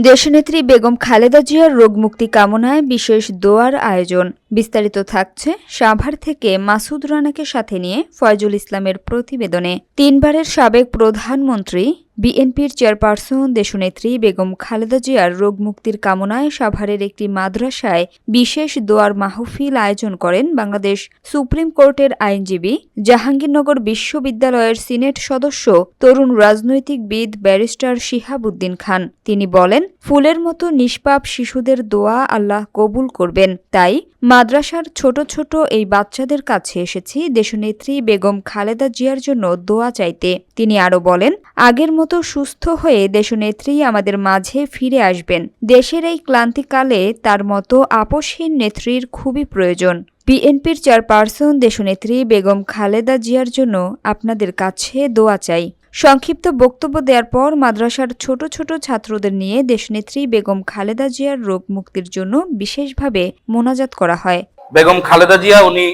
দেশনেত্রী বেগম খালেদা জিয়ার রোগমুক্তি কামনায় বিশেষ দোয়ার আয়োজন। বিস্তারিত থাকছে সাভার থেকে মাসুদ রানাকে সাথে নিয়ে ফয়জুল ইসলামের প্রতিবেদনে। তিনবারের সাবেক প্রধানমন্ত্রী বিএনপির চেয়ারপারসন, দেশনেত্রী বেগম খালেদা জিয়ার রোগমুক্তির কামনায় সাভারের একটি মাদ্রাসায় বিশেষ দোয়ার মাহফিল আয়োজন করেন বাংলাদেশ সুপ্রিম কোর্টের আইনজীবী, জাহাঙ্গীরনগর বিশ্ববিদ্যালয়ের সিনেট সদস্য তরুণ রাজনৈতিকবিদ ব্যারিস্টার শিহাবুদ্দিন খান। তিনি বলেন, ফুলের মতো নিষ্পাপ শিশুদের দোয়া আল্লাহ কবুল করবেন। তাই মাদ্রাসার ছোট ছোট এই বাচ্চাদের কাছে এসেছি দেশনেত্রী বেগম খালেদা জিয়ার জন্য দোয়া চাইতে। তিনি আরও বলেন, আগের মতো সুস্থ হয়ে দেশনেত্রী আমাদের মাঝে ফিরে আসবেন। দেশের এই ক্লান্তিকালে তার মতো আপসহীন নেত্রীর খুবই প্রয়োজন। বিএনপির চেয়ারপারসন দেশনেত্রী বেগম খালেদা জিয়ার জন্য আপনাদের কাছে দোয়া চাই। সংক্ষিপ্ত বক্তব্য দেওয়ার পর মাদ্রাসার ছোট ছোট ছাত্রদের নিয়ে দেশনেত্রী বেগম খালেদা জিয়ার রোগ মুক্তির জন্য বিশেষভাবে মোনাজাত করা হয়। বেগম খালেদা জিয়া উনি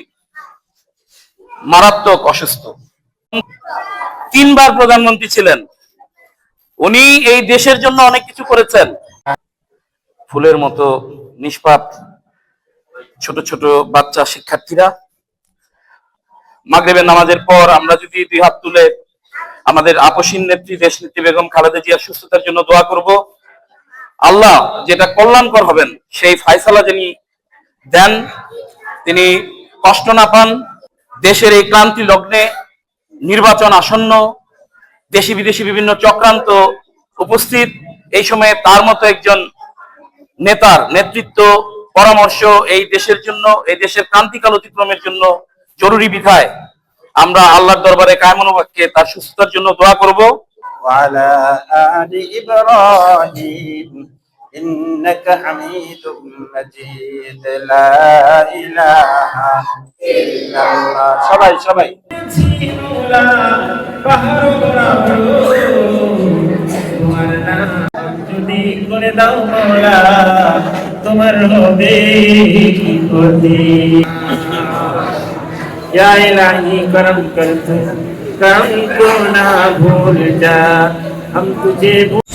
মারাত্মক অসুস্থ। তিনবার প্রধানমন্ত্রী ছিলেন। উনি এই দেশের জন্য অনেক কিছু করেছেন। ফুলের মতো নিষ্পাপ ছোট ছোট বাচ্চা শিক্ষার্থীরা। মাগরিবের নামাজের পর আমরা যদি দুই হাত তুলে আমাদের আপসীন নেত্রী দেশ নেত্রী বেগম খালেদা জিয়ার সুস্থতার জন্য দোয়া করব। আল্লাহ যেটা কল্যাণকর হবেন, সেই ফায়সালা যিনি দেন, তিনি কষ্ট না পান, দেশের এই ক্রান্তি লগ্নে নির্বাচন আসন্ন। দেশি বিদেশি বিভিন্ন চক্রান্ত উপস্থিত এই সময়ে তার মতো একজন নেতার নেতৃত্ব পরামর্শ এই দেশের জন্য এই দেশের ক্রান্তিকাল অতিক্রমের জন্য জরুরি বিধায় আমরা আল্লাহর দরবারে কায়মনোবাক্যে তার সুস্থতার জন্য দোয়া করব وعلى آل إبراهيم إنك حميد مجيد لا إله إلا الله সবাই সবাই মৌলা পাহাড় তোমার নাম যদি করে দাও মৌলা তোমার হবে কি ক্ষতি या इलाही करम कर तू करम को ना भूल जा हम तुझे भूल